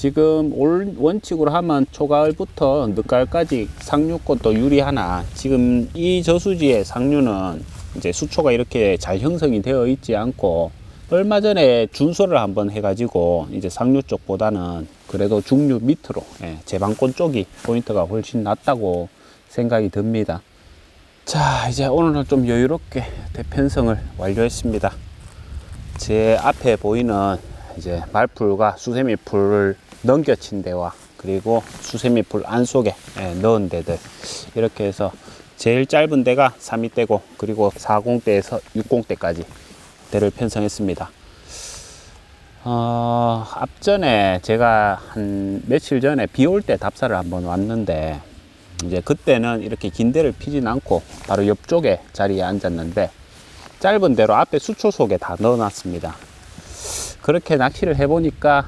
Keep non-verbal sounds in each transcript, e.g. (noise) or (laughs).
지금 올 원칙으로 하면 초가을부터 늦가을까지 상류꽃도 유리 하나. 지금 이 저수지의 상류는 이제 수초가 이렇게 잘 형성이 되어 있지 않고 얼마 전에 준소를 한번 해가지고 이제 상류 쪽보다는 그래도 중류 밑으로 예, 제방권 쪽이 포인트가 훨씬 낫다고 생각이 듭니다. 자 이제 오늘은 좀 여유롭게 대편성을 완료했습니다. 제 앞에 보이는 이제 말풀과 수세미 풀을 넘겨친 데와 그리고 수세미 풀 안속에 예, 넣은 데들 이렇게 해서 제일 짧은 데가 3위대고 그리고 40대에서 60대까지 대를 편성했습니다. 어, 앞전에 제가 한 며칠 전에 비 올 때 답사를 한번 왔는데 이제 그때는 이렇게 긴 데를 피진 않고 바로 옆쪽에 자리에 앉았는데 짧은 데로 앞에 수초 속에 다 넣어놨습니다. 그렇게 낚시를 해보니까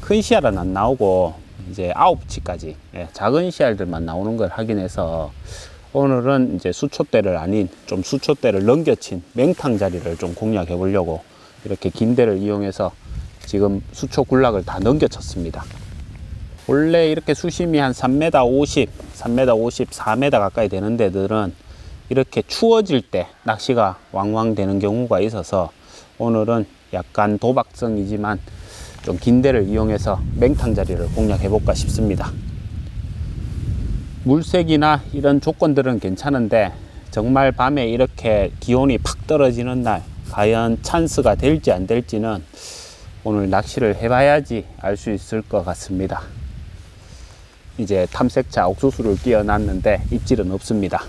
큰 씨알은 안 나오고 이제 아홉 치까지 예, 작은 씨알들만 나오는 걸 확인해서 오늘은 이제 수초대를 아닌 좀 수초대를 넘겨친 맹탕 자리를 좀 공략해 보려고 이렇게 긴 데를 이용해서 지금 수초 군락을 다 넘겨쳤습니다. 원래 이렇게 수심이 한 3m 50, 3m 50, 4m 가까이 되는 데들은 이렇게 추워질 때 낚시가 왕왕 되는 경우가 있어서 오늘은 약간 도박성이지만 좀긴 데를 이용해서 맹탕 자리를 공략해 볼까 싶습니다. 물색이나 이런 조건들은 괜찮은데 정말 밤에 이렇게 기온이 팍 떨어지는 날 과연 찬스가 될지 안 될지는 오늘 낚시를 해봐야지 알 수 있을 것 같습니다. 이제 탐색차 옥수수를 끼워놨는데 입질은 없습니다.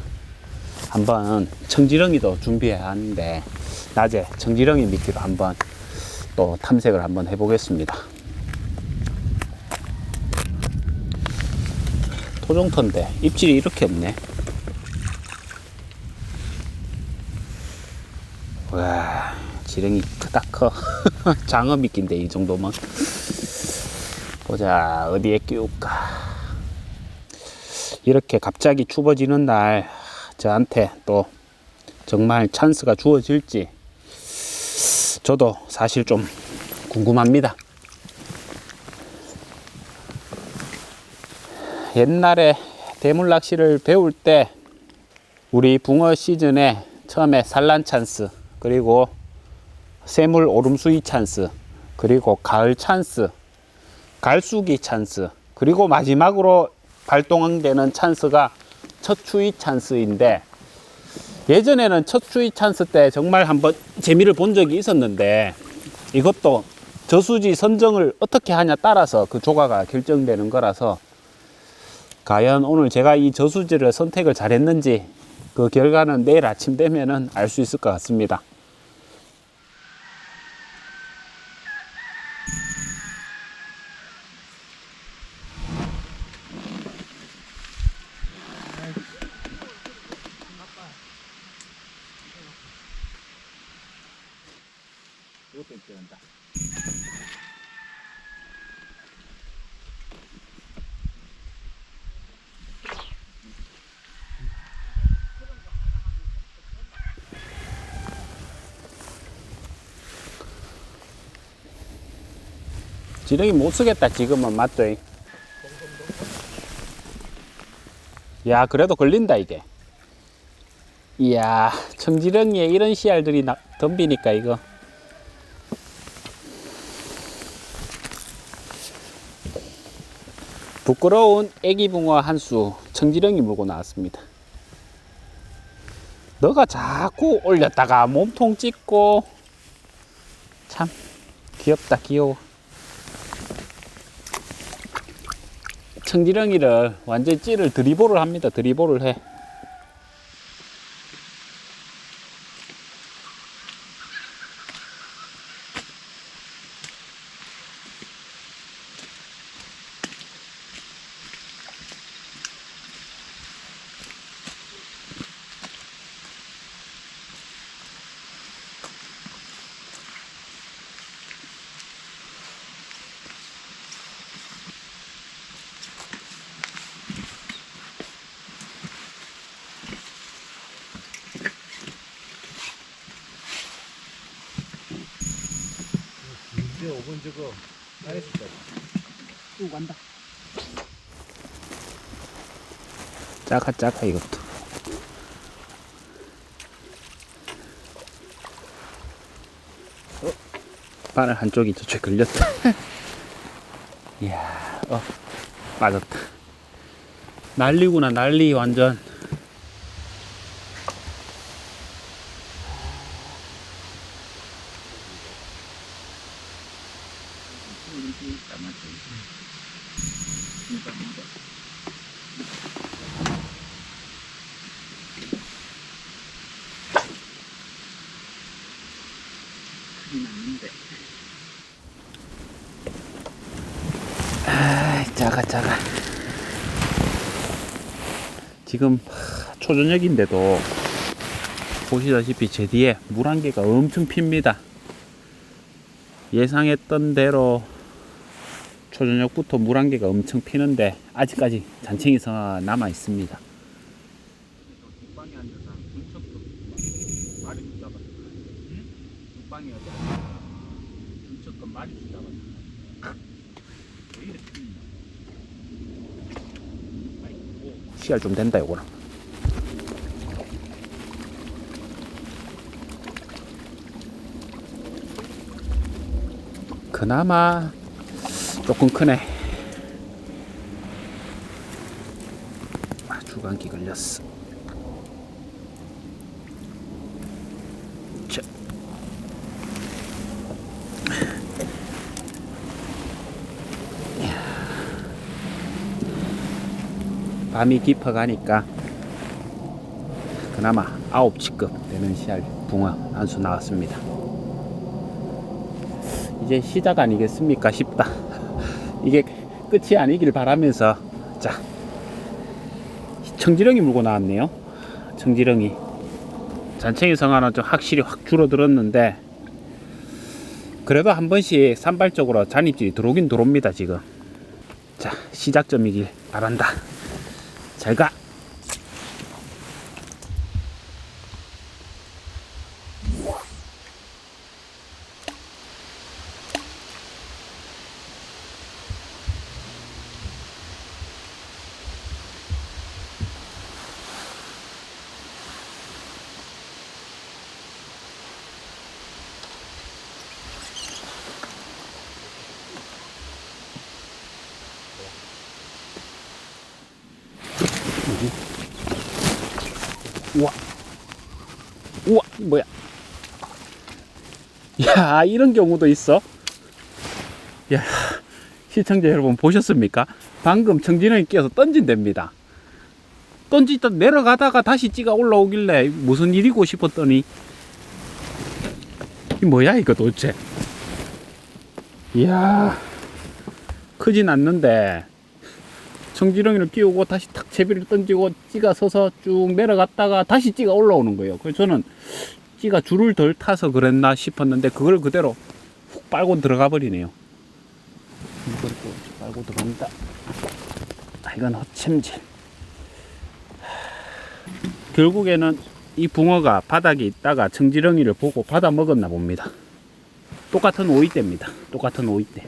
한번 청지렁이도 준비해야 하는데 낮에 청지렁이 미끼로 한번 또 탐색을 한번 해보겠습니다. 토종터인데 입질이 이렇게 없네. 와, 지렁이 크다 커. (laughs) 장어 미끼인데 이 정도면. 보자 어디에 끼울까. 이렇게 갑자기 추워지는 날 저한테 또 정말 찬스가 주어질지 저도 사실 좀 궁금합니다. 옛날에 대물 낚시를 배울 때 우리 붕어 시즌에 처음에 산란 찬스 그리고 새물 오름수위 찬스 그리고 가을 찬스 갈수기 찬스 그리고 마지막으로 발동되는 찬스가 첫 추위 찬스인데 예전에는 첫 추위 찬스 때 정말 한번 재미를 본 적이 있었는데 이것도 저수지 선정을 어떻게 하냐 따라서 그 조가가 결정되는 거라서 과연 오늘 제가 이 저수지를 선택을 잘했는지 그 결과는 내일 아침 되면은 알 수 있을 것 같습니다. 지렁이 못 쓰겠다 지금은 맞죠? 야 그래도 걸린다 이게. 이야 청지렁이에 이런 씨알들이 나, 덤비니까 이거 부끄러운 애기 붕어 한 수 청지렁이 물고 나왔습니다 너가 자꾸 올렸다가 몸통 찍고 참 귀엽다 귀여워 청지렁이를 완전 찌를 드리볼을 합니다. 드리볼을 해. 5분 저거 다 했을. 쭉 간다. 작아 작아 이것도. 어? 바늘 한쪽이 저쪽에 걸렸다. (laughs) 이야, 어, 빠졌다. 난리구나, 난리, 완전. 아, 작아, 작아. 지금 하, 초저녁인데도 보시다시피 제 뒤에 물 한 개가 엄청 핍니다. 예상했던 대로 초저녁부터 물 한 개가 엄청 피는데 아직까지 잔챙이서가 남아 있습니다. 씨알 좀 된다 요거는. 그나마 조금 크네. 아, 주간기 걸렸어. 밤이 깊어가니까 그나마 9치급 되는 씨알 붕어 한 수 나왔습니다. 이제 시작 아니겠습니까 싶다. (laughs) 이게 끝이 아니길 바라면서 자 청지렁이 물고 나왔네요. 청지렁이 잔챙이 성화는 좀 확실히 확 줄어들었는데 그래도 한 번씩 산발적으로 잔입질이 들어오긴 들어옵니다 지금. 자 시작점이길 바란다. 才干。 잘 가. 우와. 우와, 뭐야. 야, 이런 경우도 있어. 야, 시청자 여러분 보셨습니까? 방금 청진형이 끼어서 던진답니다. 던지다 내려가다가 다시 찌가 올라오길래 무슨 일이고 싶었더니 이 뭐야 이거 도대체 이야 크진 않는데 청지렁이를 끼우고 다시 탁 제비를 던지고 찌가 서서 쭉 내려갔다가 다시 찌가 올라오는 거예요. 그래서 저는 찌가 줄을 덜 타서 그랬나 싶었는데 그걸 그대로 훅 빨고 들어가 버리네요. 이걸 또 빨고 들어갑니다. 아, 이건 허챔질. 결국에는 이 붕어가 바닥에 있다가 청지렁이를 보고 받아 먹었나 봅니다. 똑같은 오이대입니다. 똑같은 오이대.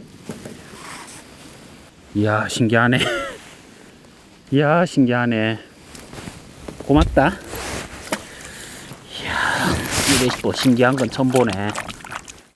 이야 신기하네. (laughs) 이야 신기하네. 고맙다. 이야 이래 또 신기한 건 처음 보네